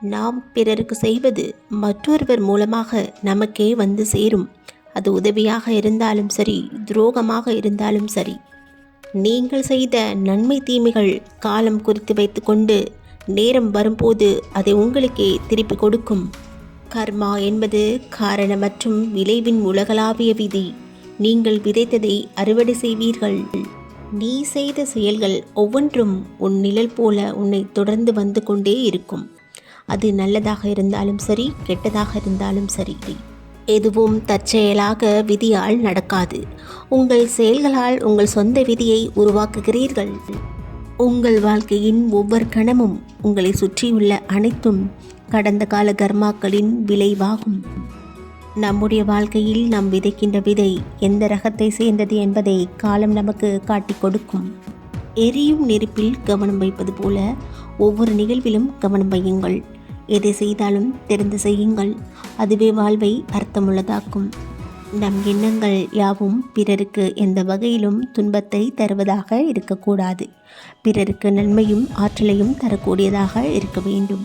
நாம் பிறருக்கு செய்வது மற்றொருவர் மூலமாக நமக்கே வந்து சேரும். அது உதவியாக இருந்தாலும் சரி துரோகமாக இருந்தாலும் சரி. நீங்கள் செய்த நன்மை தீமைகள் காலம் குறித்து வைத்துக்கொண்டு நேரம் வரும்போது அதை உங்களுக்கே திருப்பி கொடுக்கும். கர்மா என்பது காரண மற்றும் விளைவின் உலகளாவிய விதி. நீங்கள் விதைத்ததை அறுவடை செய்வீர்கள். நீ செய்த செயல்கள் ஒவ்வொன்றும் உன் நிழல் போல உன்னை தொடர்ந்து வந்து கொண்டே இருக்கும். அது நல்லதாக இருந்தாலும் சரி கெட்டதாக இருந்தாலும் சரி. எதுவும் தற்செயலாக விதியால் நடக்காது. உங்கள் செயல்களால் உங்கள் சொந்த விதியை உருவாக்குகிறீர்கள். உங்கள் வாழ்க்கையின் ஒவ்வொரு கணமும் உங்களை சுற்றியுள்ள அனைத்தும் கடந்த கால கர்மாக்களின் விளைவாகும். நம்முடைய வாழ்க்கையில் நாம் விதைக்கின்ற விதை எந்த ரகத்தை சேர்ந்தது என்பதை காலம் நமக்கு காட்டிக் கொடுக்கும். எரியும் நெருப்பில் கவனம் வைப்பது போல ஒவ்வொரு நிகழ்விலும் கவனம் வையுங்கள். எதை செய்தாலும் தெரிந்து செய்யுங்கள். அதுவே வாழ்வை அர்த்தமுள்ளதாக்கும். நம் எண்ணங்கள் யாவும் பிறருக்கு எந்த வகையிலும் துன்பத்தை தருவதாக இருக்கக்கூடாது. பிறருக்கு நன்மையும் ஆற்றலையும் தரக்கூடியதாக இருக்க வேண்டும்.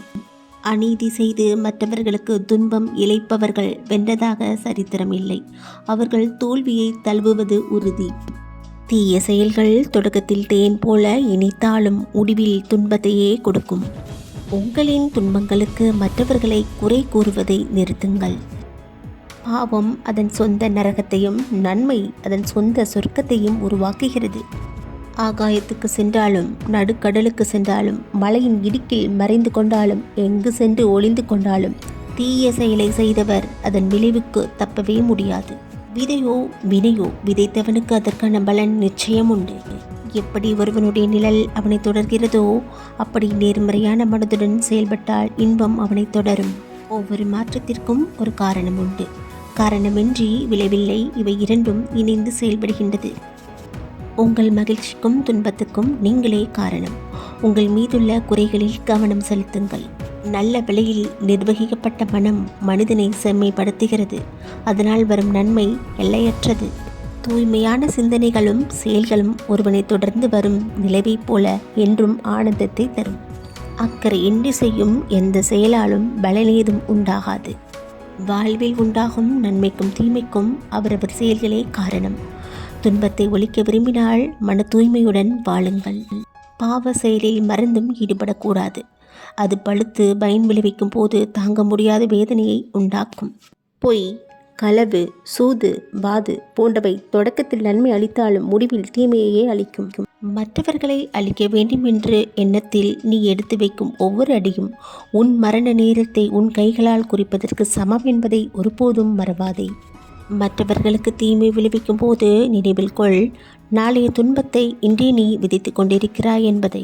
அநீதி செய்து மற்றவர்களுக்கு துன்பம் இழைப்பவர்கள் வென்றதாக சரித்திரம் இல்லை அவர்கள் தோல்வியை தழுவுவது உறுதி. தீய செயல்கள் தொடக்கத்தில் தேன் போல இனித்தாலும் முடிவில் துன்பத்தையே கொடுக்கும். உங்களின் துன்பங்களுக்கு மற்றவர்களை குறை கூறுவதை நிறுத்துங்கள். பாவம் அதன் சொந்த நரகத்தையும் நன்மை அதன் சொந்த சொர்க்கத்தையும் உருவாக்குகிறது. ஆகாயத்துக்கு சென்றாலும் நடுக்கடலுக்கு சென்றாலும் மலையின் இடுக்கில் மறைந்து கொண்டாலும் எங்கு சென்று ஒளிந்து கொண்டாலும் தீய செயலை செய்தவர் அதன் விளைவுக்கு தப்பவே முடியாது. விதையோ வினையோ விதைத்தவனுக்கு அதற்கான பலன் நிச்சயம் உண்டு எப்படி ஒருவனுடைய நிழல் அவனை தொடர்கிறதோ அப்படி நேர்மறையான மனதுடன் செயல்பட்டால் இன்பம் அவனை தொடரும். ஒவ்வொரு மாற்றத்திற்கும் ஒரு காரணம் உண்டு. காரணமின்றி விளைவில்லை இவை இரண்டும் இணைந்து செயல்படுகின்றது. உங்கள் மகிழ்ச்சிக்கும் துன்பத்துக்கும் நீங்களே காரணம். உங்கள் மீதுள்ள குறைகளில் கவனம் செலுத்துங்கள். நல்ல விலையில் நிர்வகிக்கப்பட்ட மனம் மனிதனை செம்மைப்படுத்துகிறது. அதனால் வரும் நன்மை எல்லையற்றது. தூய்மையான சிந்தனைகளும் செயல்களும் ஒருவனை தொடர்ந்து வரும் நிலவைப் போல என்றும் ஆனந்தத்தை தரும். அக்கறை இன்றி செய்யும் எந்த செயலாலும் பலனேதும் உண்டாகாது. வாழ்வில் உண்டாகும் நன்மைக்கும் தீமைக்கும் அவரவர் செயல்களே காரணம். துன்பத்தை ஒழிக்க விரும்பினால் மன தூய்மையுடன் வாழுங்கள். பாவ செயலில் மறந்தும் ஈடுபடக்கூடாது. அது பழுத்து பயன் விளைவிக்கும் போது தாங்க முடியாத வேதனையை உண்டாக்கும். பொய் களவு சூது வாது போன்றவை தொடக்கத்தில் நன்மை அளித்தாலும் முடிவில் தீமையையே அளிக்கும். மற்றவர்களை அழிக்க வேண்டும் என்று எண்ணத்தில் நீ எடுத்து வைக்கும் ஒவ்வொரு அடியும் உன் மரண நேரத்தை உன் கைகளால் குறிப்பதற்கு சமம் என்பதை ஒருபோதும் மறவாதே. மற்றவர்களுக்கு தீமை விளைவிக்கும் போது நினைவில் கொள் நாளைய துன்பத்தை இன்றே நீ விதித்து கொண்டிருக்கிறாய் என்பதை.